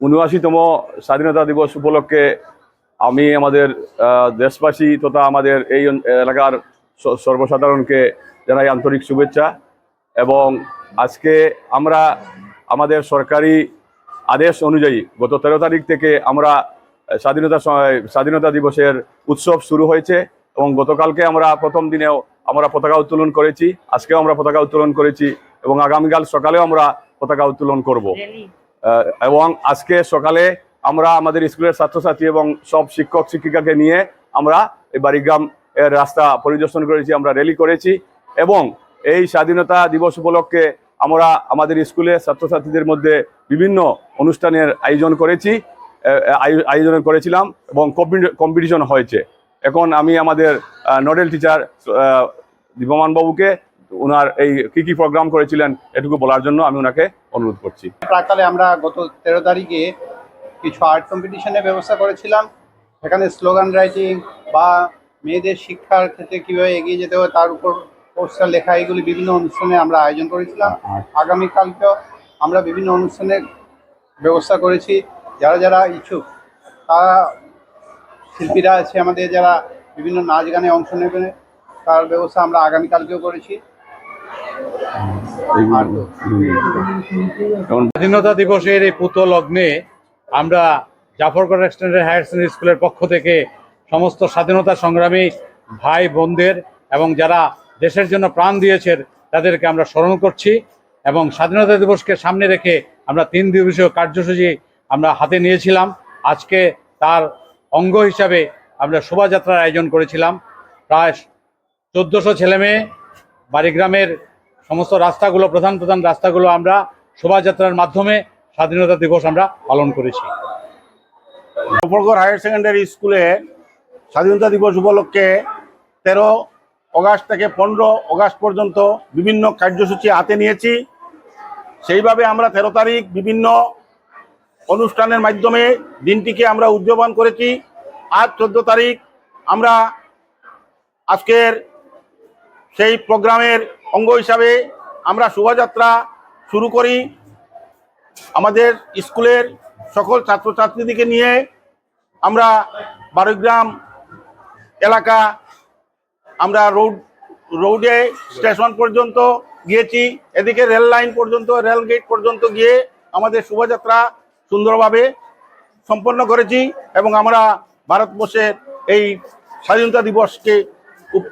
উনআশিতম স্বাধীনতা দিবস উপলক্ষে আমি আমাদের দেশবাসী তথা আমাদের এই এলাকার সর্বসাধারণকে জানাই আন্তরিক শুভেচ্ছা এবং আজকে আমরা আমাদের সরকারি আদেশ অনুযায়ী গত তেরো তারিখ থেকে আমরা স্বাধীনতা স্বাধীনতা দিবসের উৎসব শুরু হয়েছে এবং গতকালকে আমরা প্রথম দিনেও আমরা পতাকা উত্তোলন করেছি, আজকেও আমরা পতাকা উত্তোলন করেছি এবং আগামীকাল সকালেও আমরা পতাকা উত্তোলন করব। এবং আজকে সকালে আমরা আমাদের স্কুলের ছাত্রছাত্রী এবং সব শিক্ষক, শিক্ষিকাকে নিয়ে আমরা এই বাড়িগ্রাম এর রাস্তা পরিদর্শন করেছি, আমরা র্যালি করেছি এবং এই স্বাধীনতা দিবস উপলক্ষে আমরা আমাদের স্কুলে ছাত্রছাত্রীদের মধ্যে বিভিন্ন অনুষ্ঠানের আয়োজন করেছি আয়ো- আয়োজন করেছিলাম এবং কম্পিটিশন হয়েছে। এখন আমি আমাদের নোডেল টিচার দীপমান বাবুকে ওনার এই কি কি প্রোগ্রাম করেছিলেন এটুকু বলার জন্য আমি ওনাকে অনুরোধ করছি। প্রাকালে আমরা গত তেরো তারিখে কিছু আর্ট কম্পিটিশনের ব্যবস্থা করেছিলাম। সেখানে স্লোগান রাইটিং বা মেয়েদের শিক্ষার ক্ষেত্রে কীভাবে এগিয়ে যেতে হবে তার উপর পোস্টার লেখা, এগুলি বিভিন্ন অনুষ্ঠানে আমরা আয়োজন করেছিলাম। আগামীকালকেও আমরা বিভিন্ন অনুষ্ঠানের ব্যবস্থা করেছি। যারা যারা ইচ্ছুক, তারা শিল্পীরা আছে আমাদের, যারা বিভিন্ন নাচ গানে অংশ নেবেন, তার ব্যবস্থা আমরা আগামীকালকেও করেছি। স্বাধীনতা দিবসের এই পুত লগ্নে আমরা জাফরগড় এক্সটেন্ডেড হায়ার সেকেন্ডারি স্কুলের পক্ষ থেকে সমস্ত স্বাধীনতা সংগ্রামী ভাই বোনদের এবং যারা দেশের জন্য প্রাণ দিয়েছেন, তাদেরকে আমরা স্মরণ করছি এবং স্বাধীনতা দিবসকে সামনে রেখে আমরা তিন দিবসীয় কার্যসূচি আমরা হাতে নিয়েছিলাম। আজকে তার অঙ্গ হিসাবে আমরা শোভাযাত্রার আয়োজন করেছিলাম। প্রায় চোদ্দোশো ছেলেমেয়ে বাড়িগ্রামের সমস্ত রাস্তাগুলো, প্রধান প্রধান রাস্তাগুলো আমরা শোভাযাত্রার মাধ্যমে স্বাধীনতা দিবস আমরা পালন করেছি। হায়ার সেকেন্ডারি স্কুলে স্বাধীনতা দিবস উপলক্ষে তেরো অগাস্ট থেকে পনেরো অগাস্ট পর্যন্ত বিভিন্ন কার্যসূচি হাতে নিয়েছি। সেইভাবে আমরা তেরো তারিখ বিভিন্ন অনুষ্ঠানের মাধ্যমে দিনটিকে আমরা উদযাপন করেছি। আজ চোদ্দ তারিখ আমরা আজকের সেই প্রোগ্রামের অঙ্গ হিসাবে আমরা শোভাযাত্রা শুরু করি। আমাদের স্কুলের সকল ছাত্রছাত্রীদেরকে নিয়ে আমরা বারোগ্রাম এলাকা, আমরা রোড, রোডে স্টেশন পর্যন্ত গিয়েছি, এদিকে রেল লাইন পর্যন্ত, রেল গেট পর্যন্ত গিয়ে আমাদের শোভাযাত্রা সুন্দরভাবে সম্পন্ন করেছি এবং আমরা ভারতবর্ষের এই স্বাধীনতা দিবসকে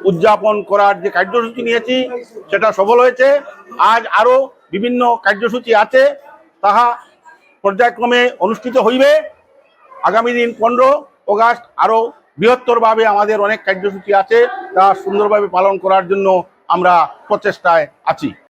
উদযাপন করার যে কার্যসূচি নিয়েছি, সেটা সফল হয়েছে। আজ আরও বিভিন্ন কার্যসূচি আছে, তাহা পর্যায়ক্রমে অনুষ্ঠিত হইবে। আগামী দিন পনেরো অগাস্ট আরও বৃহত্তরভাবে আমাদের অনেক কার্যসূচি আছে, তা সুন্দরভাবে পালন করার জন্য আমরা প্রচেষ্টায় আছি।